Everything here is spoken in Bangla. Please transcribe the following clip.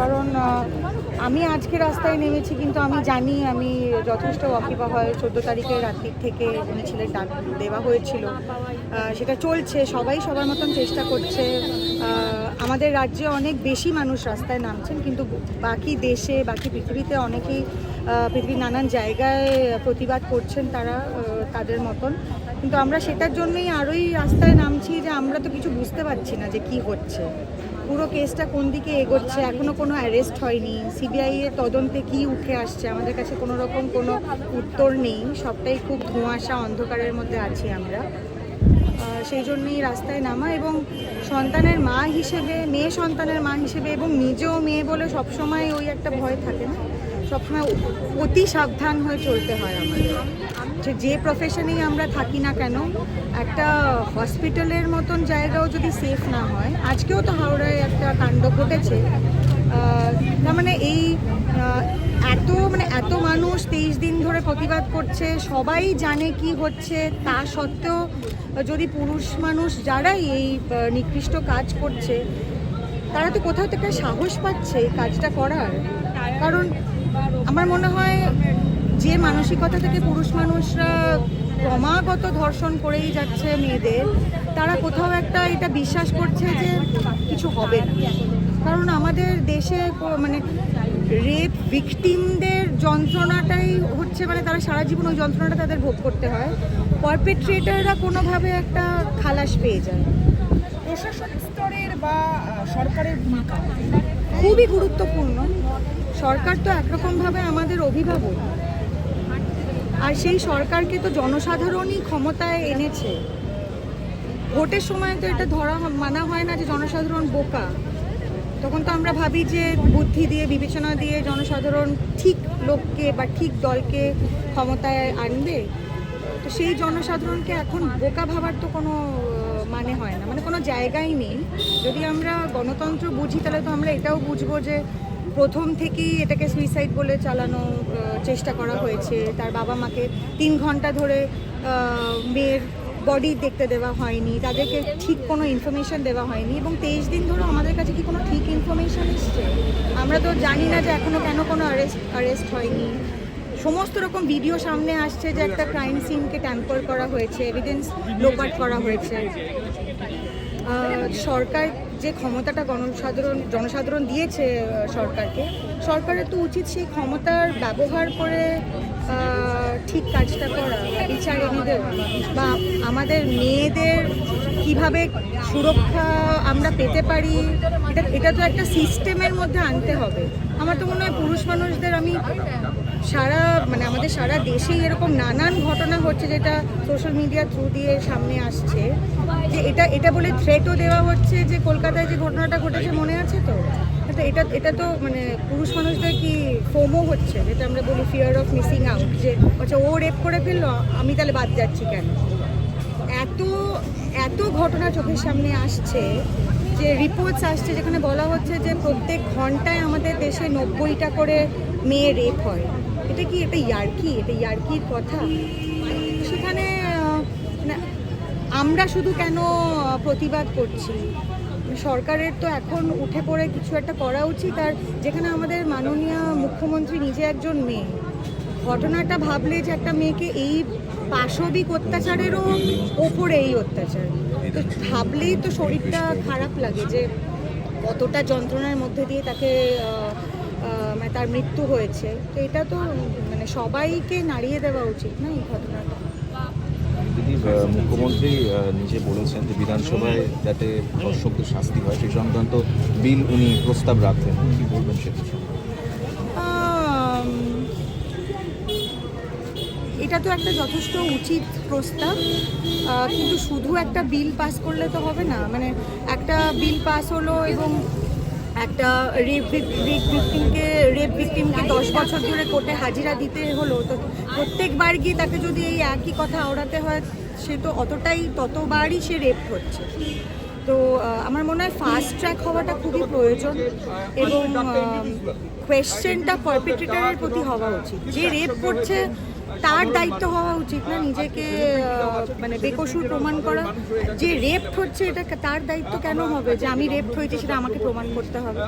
কারণ আমি আজকে রাস্তায় নেমেছি, কিন্তু আমি জানি আমি যথেষ্ট ওয়াকিবহাল চোদ্দ তারিখের রাত্রির থেকে মিছিলের ডাক দেওয়া হয়েছিল। সেটা চলছে, সবাই সবার মতন চেষ্টা করছে। আমাদের রাজ্যে অনেক বেশি মানুষ রাস্তায় নামছেন, কিন্তু বাকি দেশে, বাকি পৃথিবীতে অনেকেই পৃথিবীর নানান জায়গায় প্রতিবাদ করছেন তারা তাদের মতন। কিন্তু আমরা সেটার জন্যই আরোই রাস্তায় নামছি যে আমরা তো কিছু বুঝতে পারছি না যে কি হচ্ছে। পুরো কেসটা কোন দিকে এগোচ্ছে? এখনও কোনো অ্যারেস্ট হয়নি। সিবিআই এর তদন্তে কি উঠে আসছে? আমাদের কাছে কোনো রকম কোনো উত্তর নেই। সবটাই খুব ধোঁয়াশা, অন্ধকারের মধ্যে আছি আমরা। সেই জন্যই রাস্তায় নামা এবং সন্তানের মা হিসেবে, মেয়ে সন্তানের মা হিসেবে এবং নিজেও মেয়ে বলে সবসময় ওই একটা ভয় থাকে না। সবসময় অতি সাবধান হয়ে চলতে হয় আমাদের। যে যে প্রফেশনেই আমরা থাকি না কেন, একটা হসপিটালের মতন জায়গাও যদি সেফ না হয়, আজকেও তো হাওড়ায় একটা কাণ্ড ঘটেছে। তার মানে এই এত মানে এত মানুষ তেইশ দিন ধরে প্রতিবাদ করছে, সবাই জানে কি হচ্ছে, তা সত্ত্বেও যদি পুরুষ মানুষ যারাই এই নিকৃষ্ট কাজ করছে, তারা তো কোথাও থেকে সাহস পাচ্ছে এই কাজটা করার। কারণ আমার মনে হয় যে মানসিকতা থেকে পুরুষ মানুষরা ক্রমাগত ধর্ষণ করেই যাচ্ছে মেয়েদের, তারা কোথাও একটা এটা বিশ্বাস করছে যে কিছু হবে না। কারণ আমাদের দেশে মানে রেপ ভিকটিমদের যন্ত্রণাটাই হচ্ছে মানে তারা সারা জীবন ওই যন্ত্রণাটা তাদের ভোগ করতে হয়। পারপেট্রেটাররা কোনোভাবে একটা খালাস পেয়ে যায়। প্রশাসনিক স্তরের বা সরকারের ভূমিকা? খুবই গুরুত্বপূর্ণ। সরকার তো একরকমভাবে আমাদের অভিভাবক। আর সেই সরকারকে তো জনসাধারণই ক্ষমতায় এনেছে। ভোটের সময় তো এটা ধরা মানা হয় না যে জনসাধারণ বোকা। তখন তো আমরা ভাবি যে বুদ্ধি দিয়ে, বিবেচনা দিয়ে জনসাধারণ ঠিক লোককে বা ঠিক দলকে ক্ষমতায় আনবে। তো সেই জনসাধারণকে এখন বোকা ভাবার তো কোনো মানে হয় না। মানে কোনো জায়গাই নেই। যদি আমরা গণতন্ত্র বুঝি, তাহলে তো আমরা এটাও বুঝব যে প্রথম থেকেই এটাকে সুইসাইড বলে চালানো চেষ্টা করা হয়েছে। তার বাবা মাকে তিন ঘণ্টা ধরে মেয়ের বডি দেখতে দেওয়া হয়নি, তাদেরকে ঠিক কোনো ইনফরমেশন দেওয়া হয়নি, এবং তেইশ দিন ধরে আমাদের কাছে কি কোনো ঠিক ইনফরমেশন এসছে? আমরা তো জানি না যে এখনও কেন কোনো অ্যারেস্ট অ্যারেস্ট হয়নি। সমস্ত রকম ভিডিও সামনে আসছে যে একটা ক্রাইম সিনকে ট্যাম্পার করা হয়েছে এভিডেন্স লোপাট করা হয়েছে। সরকার যে ক্ষমতাটা গণসাধারণ, জনসাধারণ দিয়েছে সরকারকে, সরকারের তো উচিত সেই ক্ষমতার ব্যবহার করে ঠিক কাজটা করা বা বিচার বা আমাদের মেয়েদের কীভাবে সুরক্ষা আমরা পেতে পারি, এটা এটা তো একটা সিস্টেমের মধ্যে আনতে হবে। আমার তো মনে হয় পুরুষ মানুষদের আমি সারা মানে আমাদের সারা দেশেই এরকম নানান ঘটনা হচ্ছে যেটা সোশ্যাল মিডিয়া থ্রু দিয়ে সামনে আসছে। যে এটা এটা বলে থ্রেটও দেওয়া হচ্ছে যে কলকাতায় যে ঘটনাটা ঘটেছে মনে আছে তো? তো এটা এটা তো মানে পুরুষ মানুষদের কি ফোমো হচ্ছে? যেটা আমরা বলি ফিয়ার অফ মিসিং আউট যে আচ্ছা ও রেপ করে ফেলল আমি তাহলে বাদ যাচ্ছি কেন? এত এত ঘটনা চোখের সামনে আসছে যে রিপোর্টস আসছে যেখানে বলা হচ্ছে যে প্রত্যেক ঘন্টায় আমাদের দেশে নব্বইটা করে মেয়ে রেপ হয়। এটা কি এটা ইয়ার্কি? এটা ইয়ার্কির কথা? সেখানে না, আমরা শুধু কেন প্রতিবাদ করছি? সরকারের তো এখন উঠে পড়ে কিছু একটা করা উচিত, আর যেখানে আমাদের মাননীয় মুখ্যমন্ত্রী নিজে একজন মেয়ে। ঘটনাটা ভাবলে যে একটা মেয়েকে এই পাশবিক অত্যাচারেরও ওপরে এই অত্যাচার। তো ভাবলেই তো শরীরটা খারাপ লাগে যে কতটা যন্ত্রণার মধ্যে দিয়ে তাকে মানে তার মৃত্যু হয়েছে। তো এটা তো মানে সবাইকে নাড়িয়ে দেওয়া উচিত না এই ঘটনাটা? দিদি মুখ্যমন্ত্রী নিজে বলেছেন যে বিধানসভায় যাতে দর্শকদের শাস্তি হয়, সেই সংক্রান্ত বিল উনি প্রস্তাব রাখছেন কি বলবেন সে এটা তো একটা যথেষ্ট উচিত প্রস্তাব কিন্তু শুধু একটা বিল পাস করলে তো হবে না। মানে একটা বিল পাস হলো এবং একটা রেপ ভিকটিমকে রেপ ভিকটিমকে দশ বছর ধরে কোর্টে হাজিরা দিতে হলো। তো প্রত্যেকবার গিয়ে তাকে যদি এই একই কথা ওড়াতে হয়, সে তো অতটাই, ততবারই সে রেপ হচ্ছে তো আমার মনে হয় ফাস্ট ট্র্যাক হওয়াটা খুবই প্রয়োজন এবং কোয়েশ্চেনটা পারপিট্রেটারের প্রতি হওয়া উচিত। যে রেপ করছে তার দায়িত্ব হওয়া উচিত না নিজেকে মানে বেকসুর প্রমাণ করা। যে রেপ হচ্ছে এটা তার দায়িত্ব কেন হবে? যে আমি রেপ হয়েছি সেটা আমাকে প্রমাণ করতে হবে।